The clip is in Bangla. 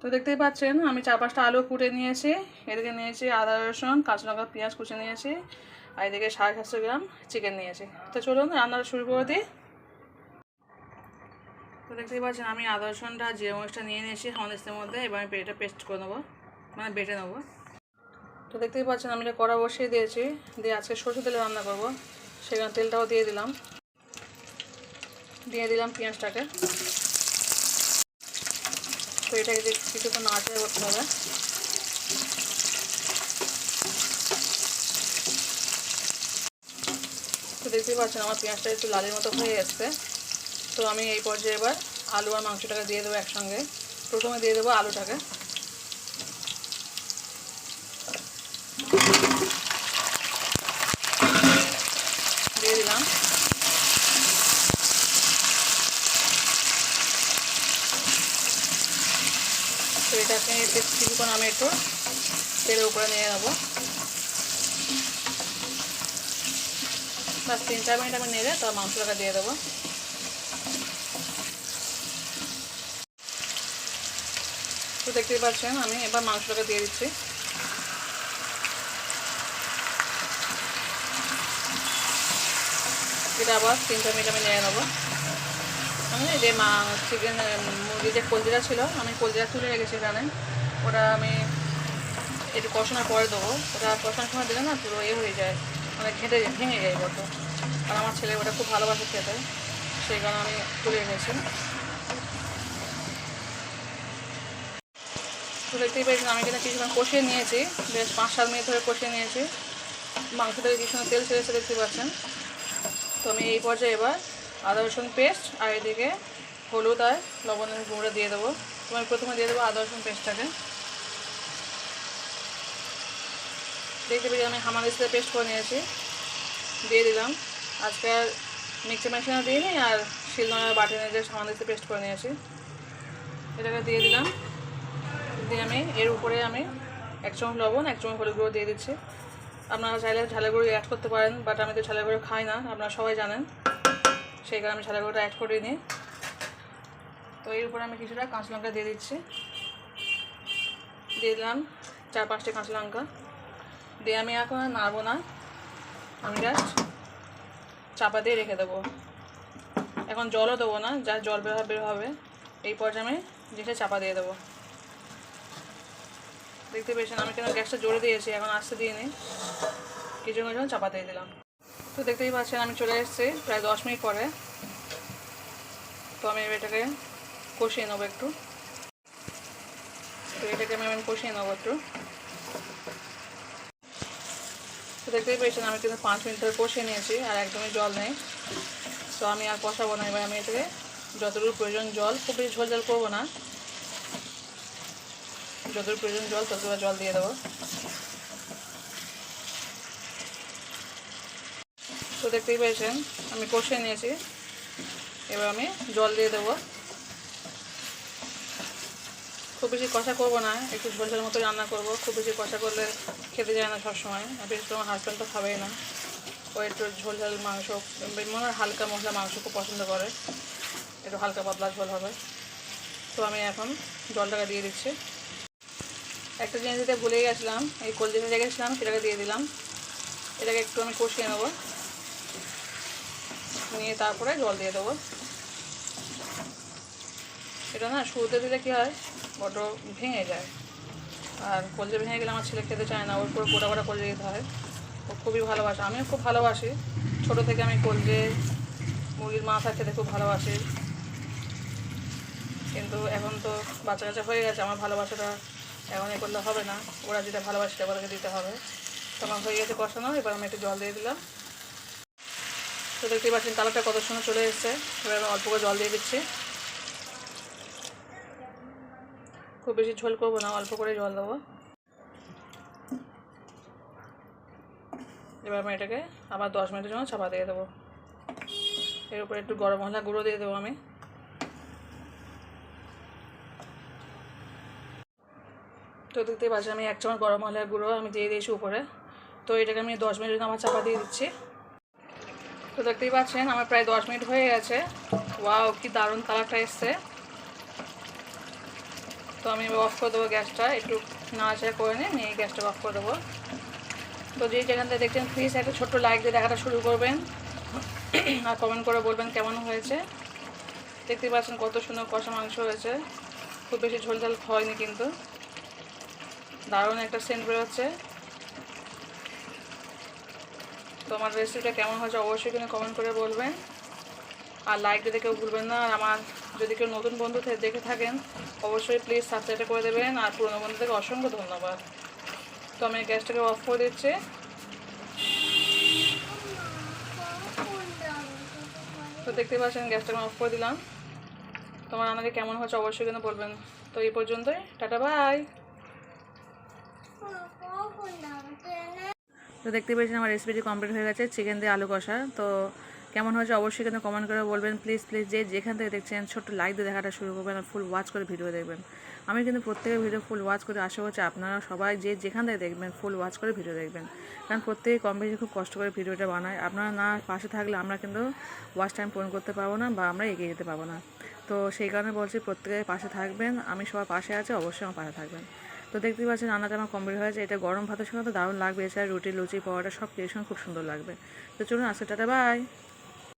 তো দেখতেই পাচ্ছেন, আমি চার পাঁচটা আলু কুটে নিয়েছি, এদিকে নিয়েছি আদা, রসুন, কাঁচা লঙ্কা, পেঁয়াজ কুচে নিয়েছি, আর এদিকে সাড়ে সাতশো গ্রাম চিকেন নিয়েছি। তো চলুন রান্নাটা শুরু করে দিই। তো দেখতেই পাচ্ছেন, আমি আদা, রসুনটা যে মরিচটা নিয়ে নিয়েছি হামাদিস্তের মধ্যে এবার আমি এটা পেস্ট করে নেব মানে বেটে নেব। তো দেখতেই পাচ্ছেন, আমি এটা কড়া বসিয়ে দিয়েছি, দিয়ে আজকে সরষে তেলে রান্না করব, সেখানে তেলটাও দিয়ে দিলাম। দিয়ে দিলাম পেঁয়াজটাকে। এটাকে কিছুক্ষণ নাড়াচাড়া করতে হবে তো দেখতেই পাচ্ছেন আমার পেঁয়াজটা একটু লালের মতো হয়ে এসছে তো আমি এই পর্যায়ে এবার আলু আর মাংসটাকে দিয়ে দেবো একসঙ্গে। প্রথমে দিয়ে দেবো আলুটাকে দিয়ে দিলাম তো এটাকে কিছুক্ষণ আমি একটু তেলের উপরে নিয়ে নেব। বাস তিন, চার মিনিট আমি নেড়ে তার মাংসটাকে দিয়ে দেবো। তো দেখতেই পাচ্ছেন, আমি এবার মাংসটাকে দিয়ে দিচ্ছি। এটা আবার তিন, চার মিনিট আমি নিয়ে নেব। আমি যে মা চিকেন মুরগি যে কলজিরা ছিল, আমি কলজিরা তুলে রেখেছি এখানে। ওটা আমি একটু কষানোর পরে দেবো। ওটা কষানোর সময় দিলে না পুরো এ হয়ে যায় মানে ঘেঁটে ভেঙে যায় বটো আর আমার ছেলে ওটা খুব ভালোবাসে খেতে, সেই কারণে আমি তুলে রেখেছি। দেখতেই পেয়েছেন, আমি কিন্তু কিছুক্ষণ কষিয়ে নিয়েছি, বেশ পাঁচ সাত মিনিট ধরে কষিয়ে নিয়েছি। মাংস থেকে কিছুক্ষণ তেল ছেড়েছে, দেখতে পাচ্ছেন। তো আমি এই পর্যায়ে এবার আদা রসুন পেস্ট আর এদিকে হলুদ আর লবণের গুঁড়ো দিয়ে দেবো। তো আমি প্রথমে দিয়ে দেবো আদা রসুন পেস্টটাকে দেখতে পেয়ে আমি হামার হামাদিসে পেস্ট করে নিয়েছি। দিয়ে দিলাম। আজকে আর মিক্সি মেশিনে দিয়ে নিই আর শিলনোড়ার বাটি যে হামাদিসে পেস্ট করে নিয়েছি। এটাকে দিয়ে দিলাম। দিয়ে আমি এর উপরে আমি এক চামচ লবণ, এক চামচ হলুদ গুঁড়ো দিয়ে দিচ্ছি। আপনারা চাইলে ঝালের গুঁড়ো অ্যাড করতে পারেন বাট আমি তো ঝালের গুঁড়ো খাই না, আপনারা সবাই জানেন। সেই কারণে আমি সাদা গুঁড়োটা অ্যাড করে নিই তো এর উপরে আমি কিছুটা কাঁচা লঙ্কা দিয়ে দিচ্ছি। দিয়ে দিলাম চার পাঁচটা কাঁচা লঙ্কা। দিয়ে আমি এখন নাড়বো না। আমি জাস্ট চাপা দিয়ে রেখে দেবো। এখন জলও দেবো না, যা জল বের বের হবে। এই পর্যায়ে আমি জিনিসটা চাপা দিয়ে দেবো। দেখতে পেয়েছেন আমি কেন গ্যাসটা জোরে দিয়েছি, এখন আসতে দিয়ে নিই। কিছু কিছু চাপা দিয়ে দিলাম। তো দেখতেই পাচ্ছেন, আমি চলে এসেছি প্রায় দশ মিনিট পরে। তো আমি এটাকে কষিয়ে নেব একটু। তো এটাকে আমি আমি কষিয়ে নেব একটু। তো দেখতেই পেয়েছেন আমি কিন্তু পাঁচ মিনিট ধরে কষিয়ে নিয়েছি আর একদমই জল নেই। তো আমি আর কষাবো না, এবার আমি এটাকে যতটুকু প্রয়োজন জল, খুব বেশি ঝোল করব না। যতটুকু প্রয়োজন জল ততটুকু জল দিয়ে দেবো। তো দেখতেই পেয়েছেন, আমি কষিয়ে নিয়েছি। এবার আমি জল দিয়ে দেবো। খুব বেশি কষা করব না, একটু ঝোল ঝোল মতো রান্না করব। খুব বেশি কষা করলে খেতে যায় না সবসময় বিশেষ করে আমার হাজব্যান্ড তো খাবেই না। ও একটু ঝোল ঝোল মাংস, মনে হয় হালকা মশলা মাংস খুব পছন্দ করে। একটু হালকা পাতলা ঝোল হবে। তো আমি এখন জলটাকে দিয়ে দিচ্ছি। একটা জিনিস দিতে ভুলে গেছিলাম, এই কলজিটা রেখেছিলাম সেটাকে দিয়ে দিলাম। এটাকে একটু আমি কষিয়ে নেব। নিয়ে তারপরে জল দিয়ে দেবো। এটা না শুরুতে দিলে কী হয়, বড্ড ভেঙে যায়। আর কলজে ভেঙে গেলে আমার ছেলে খেতে চায় না, ওর পুরো গোটা গোটা কলজে দিতে হয়। ও খুবই ভালোবাসে, আমিও খুব ভালোবাসি। ছোটো থেকে আমি কলজে মুরগির মাথা খেতে খুব ভালোবাসি। কিন্তু এখন তো বাচ্চা কাচ্চা হয়ে গেছে, আমার ভালোবাসাটা এখন এ করলে হবে না। ওরা যেটা ভালোবাসে সেটা ওদেরকে দিতে হবে। তো আমার হয়ে গেছে কষানো এবার আমি একটু জল দিয়ে দিলাম। তো দেখতেই পাচ্ছেন কালারটা কত সময় চলে এসছে। এবার আমি অল্প করে জল দিয়ে দিচ্ছি। খুব বেশি ঝোল করব না, অল্প করে জল দেবো। এবার আমি এটাকে আবার দশ মিনিটের জন্য চাপা দিয়ে দেবো। এর উপরে একটু গরম মশলা গুঁড়ো দিয়ে দেবো আমি। তো দেখতেই পাচ্ছি আমি এক চামচ গরম মশলার গুঁড়ো আমি দিয়ে দিয়েছি উপরে। তো এটাকে আমি দশ মিনিট আমার চাপা দিয়ে দিচ্ছি। তো দেখতেই পাচ্ছেন, আমার প্রায় দশ মিনিট হয়ে গেছে। ওয়াও, কি দারুণ কালারটা এসছে। তো আমি অফ করে দেবো গ্যাসটা, একটু নাড়াচাড়া করে নিয়ে নিয়ে গ্যাসটা অফ করে দেবো। তো যে যেখান থেকে দেখছেন প্লিজ একটা ছোট্ট লাইক দিয়ে দেখাটা শুরু করবেন। আর কমেন্ট করে বলবেন কেমন হয়েছে। দেখতে পাচ্ছেন কত সুন্দর কষা মাংস হয়েছে। খুব বেশি ঝোল ঝাল হয়নি কিন্তু। দারুণ একটা সেন্ট বেরোচ্ছে। তো আমার রেসিপিটা কেমন হয়েছে অবশ্যই কিন্তু কমেন্ট করে বলবেন। আর লাইক দিতে কেউ ভুলবেন না। আর আমার যদি কেউ নতুন বন্ধু দেখে থাকেন, অবশ্যই প্লিজ সাবস্ক্রাইবটা করে দেবেন। আর পুরনো বন্ধু থেকে অসংখ্য ধন্যবাদ। তো আমি গ্যাসটাকে অফ করে দিচ্ছি। তো দেখতে পাচ্ছেন গ্যাসটাকে অফ করে দিলাম। তোমার আমাকে কেমন হচ্ছে অবশ্যই কিন্তু বলবেন। তো এই পর্যন্তই। টাটা বাই তো দেখতে পেয়েছেন আমার রেসিপিটি কমপ্লিট হয়ে গেছে চিকেন দিয়ে আলু কষা। তো কেমন হয়েছে অবশ্যই কিন্তু কমেন্ট করে বলবেন। প্লিজ প্লিজ যে যেখান থেকে দেখছেন, ছোট্ট লাইক দিয়ে দেখাটা শুরু করবেন আর ফুল ওয়াচ করে ভিডিও দেখবেন। আমি কিন্তু প্রত্যেকের ভিডিও ফুল ওয়াচ করে আশা করছি আপনারা সবাই যে যেখান থেকে দেখবেন ফুল ওয়াচ করে ভিডিও দেখবেন। কারণ প্রত্যেকে কম বেশি খুব কষ্ট করে ভিডিওটা বানায়। আপনারা না পাশে থাকলে আমরা কিন্তু ওয়াচ টাইম পূরণ করতে পারব না বা আমরা এগিয়ে যেতে পারব না। তো সেই কারণে বলছি প্রত্যেকের পাশে থাকবেন। আমি সবার পাশে আছি, অবশ্যই আমার পাশে থাকবেন। তো দেখতে পাচ্ছেন রান্নাটা আমার কমপ্লিট হয়েছে এটা গরম ভাতের সঙ্গে তো দারুণ লাগবে। এছাড়া রুটি, লুচি, পরোটা সব কিছু খুব সুন্দর লাগবে। তো চলুন আজকে টাটা বাই